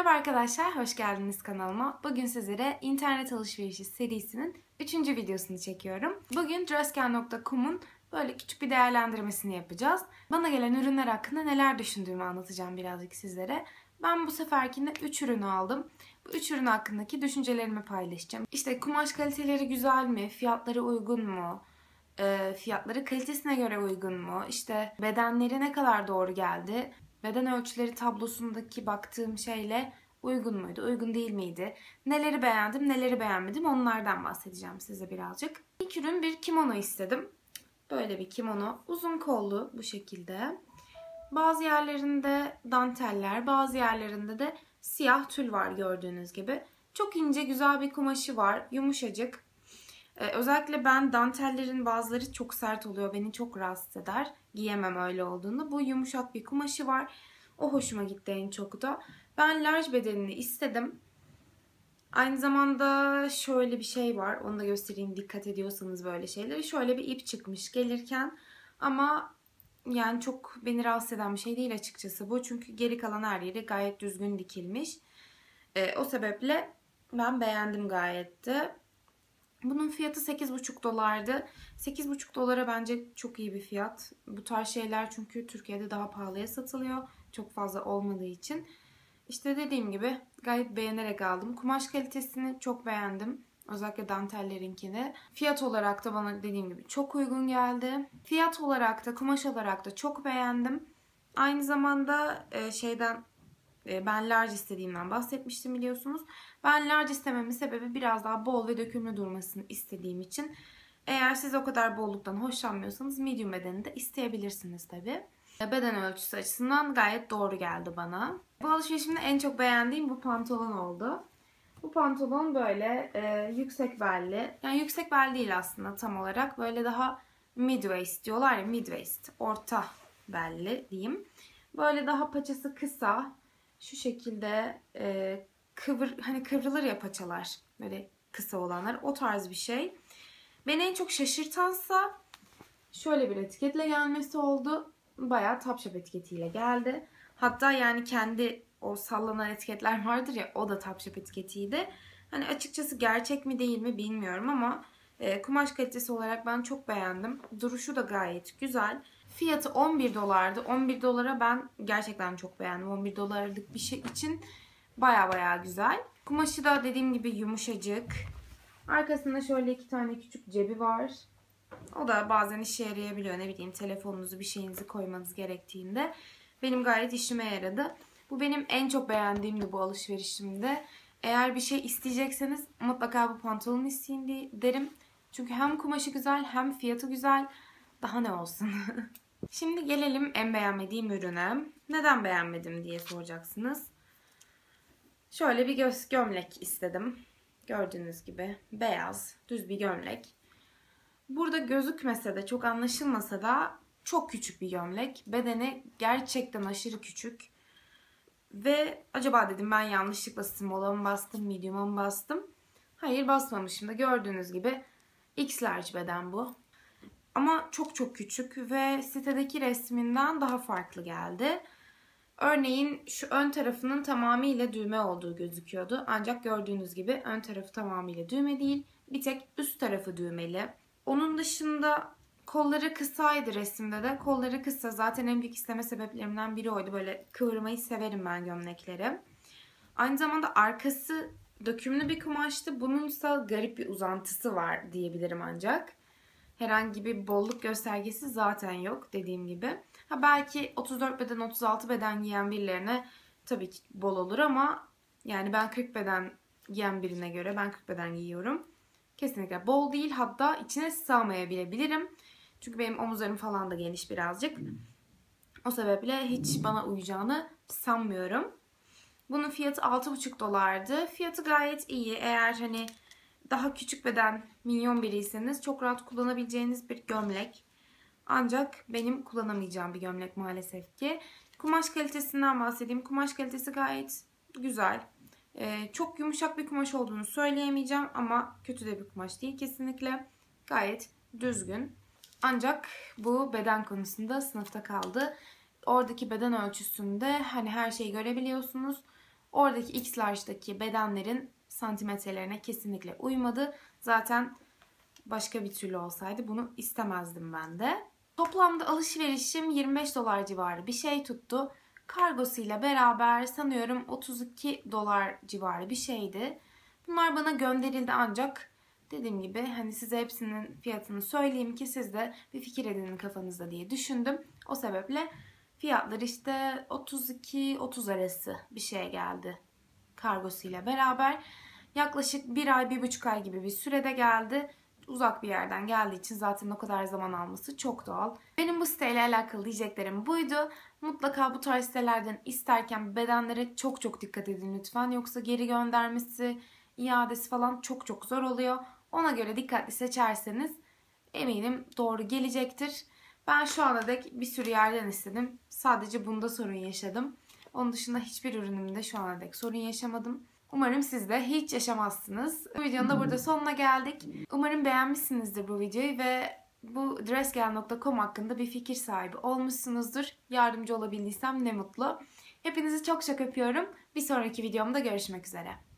Merhaba arkadaşlar, hoş geldiniz kanalıma. Bugün sizlere internet alışverişi serisinin 3. videosunu çekiyorum. Bugün Dressken.com'un böyle küçük bir değerlendirmesini yapacağız. Bana gelen ürünler hakkında neler düşündüğümü anlatacağım birazcık sizlere. Ben bu seferkinde 3 ürünü aldım. Bu 3 ürün hakkındaki düşüncelerimi paylaşacağım. İşte kumaş kaliteleri güzel mi? Fiyatları uygun mu? E, fiyatları kalitesine göre uygun mu? İşte bedenleri ne kadar doğru geldi? Beden ölçüleri tablosundaki baktığım şeyle uygun muydu, uygun değil miydi? Neleri beğendim, neleri beğenmedim onlardan bahsedeceğim size birazcık. İlk ürün bir kimono istedim. Böyle bir kimono. Uzun kollu bu şekilde. Bazı yerlerinde danteller, bazı yerlerinde de siyah tül var gördüğünüz gibi. Çok ince güzel bir kumaşı var. Yumuşacık. Ee, özellikle ben dantellerin bazıları çok sert oluyor. Beni çok rahatsız eder. Giyemem öyle olduğunu. Bu yumuşak bir kumaşı var. O hoşuma gitti en çok da. Ben large bedenini istedim. Aynı zamanda şöyle bir şey var. Onu da göstereyim dikkat ediyorsanız böyle şeyleri. Şöyle bir ip çıkmış gelirken. Ama yani çok beni rahatsız eden bir şey değil açıkçası bu. Çünkü geri kalan her yeri gayet düzgün dikilmiş. E, o sebeple ben beğendim gayet de. Bunun fiyatı 8,5 dolardı. 8,5 dolara bence çok iyi bir fiyat. Bu tarz şeyler çünkü Türkiye'de daha pahalıya satılıyor. Çok fazla olmadığı için. İşte dediğim gibi gayet beğenerek aldım. Kumaş kalitesini çok beğendim. Özellikle dantellerinkini. Fiyat olarak da bana dediğim gibi çok uygun geldi. Fiyat olarak da kumaş olarak da çok beğendim. Aynı zamanda e, şeyden ben large istediğimden bahsetmiştim biliyorsunuz. Ben large istememin sebebi biraz daha bol ve dökümlü durmasını istediğim için. Eğer siz o kadar bolluktan hoşlanmıyorsanız medium bedeni de isteyebilirsiniz tabi. E, beden ölçüsü açısından gayet doğru geldi bana. Bu alışverişimde en çok beğendiğim bu pantolon oldu. Bu pantolon böyle e, yüksek belli. Yani yüksek bel değil aslında tam olarak. Böyle daha mid diyorlar ya mid. Orta belli diyeyim. Böyle daha paçası kısa. Şu şekilde e, kıvır hani kıvrılır ya paçalar. Böyle kısa olanlar. O tarz bir şey. Beni en çok şaşırtansa şöyle bir etiketle gelmesi oldu. Bayağı Topshop etiketiyle geldi. Hatta yani kendi o sallanan etiketler vardır ya o da Topshop etiketiydi. Hani açıkçası gerçek mi değil mi bilmiyorum ama e, kumaş kalitesi olarak ben çok beğendim. Duruşu da gayet güzel. Fiyatı 11 dolardı. 11 dolara ben gerçekten çok beğendim. 11 dolarlık bir şey için baya baya güzel. Kumaşı da dediğim gibi yumuşacık. Arkasında şöyle iki tane küçük cebi var. O da bazen işe yarayabiliyor. Ne bileyim telefonunuzu bir şeyinizi koymanız gerektiğinde. Benim gayet işime yaradı. Bu benim en çok beğendiğimdi bu alışverişimde. Eğer bir şey isteyecekseniz mutlaka bu pantolonu isteyin derim. Çünkü hem kumaşı güzel hem fiyatı güzel. Daha ne olsun. Şimdi gelelim en beğenmediğim ürüne. Neden beğenmedim diye soracaksınız. Şöyle bir göz gömlek istedim. Gördüğünüz gibi beyaz, düz bir gömlek. Burada gözükmese de çok anlaşılmasa da çok küçük bir gömlek. Bedeni gerçekten aşırı küçük. Ve acaba dedim ben yanlışlıkla small'a mı bastım, medium'a mı bastım? Hayır basmamışım da gördüğünüz gibi X large beden bu. Ama çok çok küçük ve sitedeki resminden daha farklı geldi. Örneğin şu ön tarafının tamamıyla düğme olduğu gözüküyordu. Ancak gördüğünüz gibi ön tarafı tamamıyla düğme değil. Bir tek üst tarafı düğmeli. Onun dışında kolları kısaydı resimde de. Kolları kısa. Zaten en büyük isteme sebeplerimden biri oydu. Böyle kıvırmayı severim ben gömlekleri. Aynı zamanda arkası dökümlü bir kumaştı. Bununsa garip bir uzantısı var diyebilirim ancak. Herhangi bir bolluk göstergesi zaten yok dediğim gibi. Ha belki 34 beden 36 beden giyen birilerine tabii ki bol olur ama yani ben 40 beden giyen birine göre ben 40 beden giyiyorum. Kesinlikle bol değil hatta içine sığamayabilirim. Çünkü benim omuzlarım falan da geniş birazcık. O sebeple hiç bana uyacağını sanmıyorum. Bunun fiyatı 6,5 dolardı. Fiyatı gayet iyi. Eğer hani daha küçük beden minyon biriyseniz çok rahat kullanabileceğiniz bir gömlek. Ancak benim kullanamayacağım bir gömlek maalesef ki. Kumaş kalitesinden bahsedeyim. Kumaş kalitesi gayet güzel. Ee, çok yumuşak bir kumaş olduğunu söyleyemeyeceğim ama kötü de bir kumaş değil kesinlikle. Gayet düzgün. Ancak bu beden konusunda sınıfta kaldı. Oradaki beden ölçüsünde hani her şeyi görebiliyorsunuz. Oradaki X large'daki bedenlerin santimetrelerine kesinlikle uymadı. Zaten başka bir türlü olsaydı bunu istemezdim ben de. Toplamda alışverişim 25 dolar civarı bir şey tuttu. Kargosuyla beraber sanıyorum 32 dolar civarı bir şeydi. Bunlar bana gönderildi ancak dediğim gibi hani size hepsinin fiyatını söyleyeyim ki siz de bir fikir edinin kafanızda diye düşündüm. O sebeple fiyatlar işte 32-30 arası bir şey geldi kargosuyla beraber. Yaklaşık bir ay, bir buçuk ay gibi bir sürede geldi. Uzak bir yerden geldiği için zaten o kadar zaman alması çok doğal. Benim bu siteyle alakalı diyeceklerim buydu. Mutlaka bu tarz sitelerden isterken bedenlere çok çok dikkat edin lütfen. Yoksa geri göndermesi, iadesi falan çok çok zor oluyor. Ona göre dikkatli seçerseniz eminim doğru gelecektir. Ben şu ana dek bir sürü yerden istedim. Sadece bunda sorun yaşadım. Onun dışında hiçbir ürünümde şu ana dek sorun yaşamadım. Umarım siz de hiç yaşamazsınız. Bu videonun da burada sonuna geldik. Umarım beğenmişsinizdir bu videoyu ve bu dressgel.com hakkında bir fikir sahibi olmuşsunuzdur. Yardımcı olabildiysem ne mutlu. Hepinizi çok çok öpüyorum. Bir sonraki videomda görüşmek üzere.